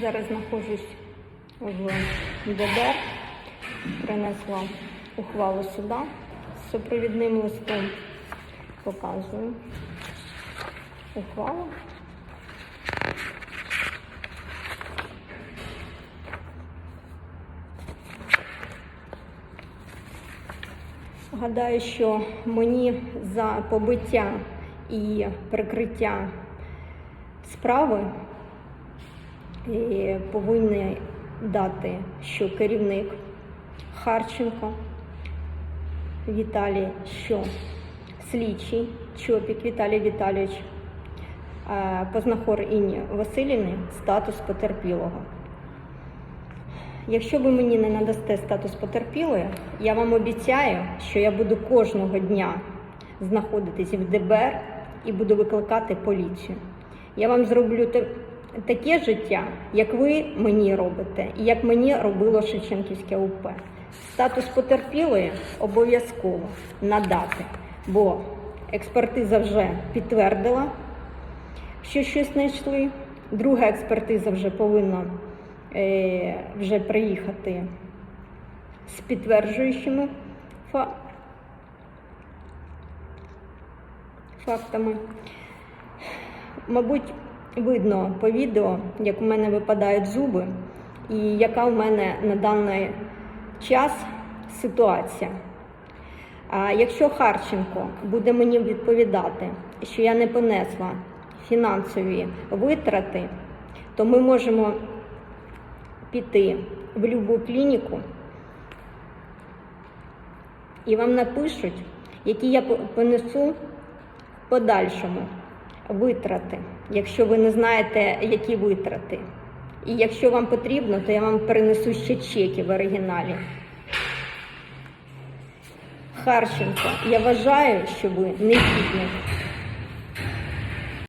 Зараз знаходжусь в ДБР. Принесла ухвалу суда з супровідним листом. Показую. Ухвала. Гадаю, що мені за побиття і прикриття справи і повинні дати, що керівник Харченко Віталій, що слідчий Чопік Віталій Віталійович, е, Познахор Інні Василівни статус потерпілого. Якщо ви мені не надасте статус потерпілої, я вам обіцяю, що я буду кожного дня знаходитись в ДБР і буду викликати поліцію. Я вам зроблю таке життя, як ви мені робите, і як мені робило Шевченківське УП. Статус потерпілої обов'язково надати, бо експертиза вже підтвердила, що щось знайшли. Друга експертиза вже повинна е, вже приїхати з підтверджуючими фа- фактами. Мабуть, видно по відео, як у мене випадають зуби, і яка у мене на даний час ситуація. А якщо Харченко буде мені відповідати, що я не понесла фінансові витрати, то ми можемо піти в будь-яку клініку і вам напишуть, які я понесу в подальшому витрати, якщо ви не знаєте, які витрати. І якщо вам потрібно, то я вам перенесу ще чеки в оригіналі. Харченко, я вважаю, що ви негідник